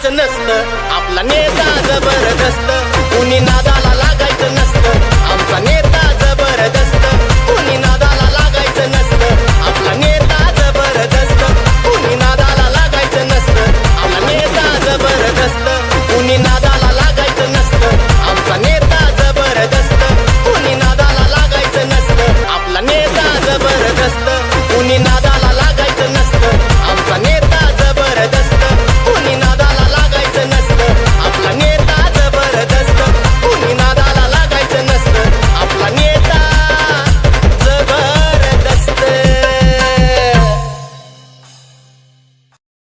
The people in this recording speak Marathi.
कोणाच नसतं. आपला नेता जबरदस्त. कुणी नादा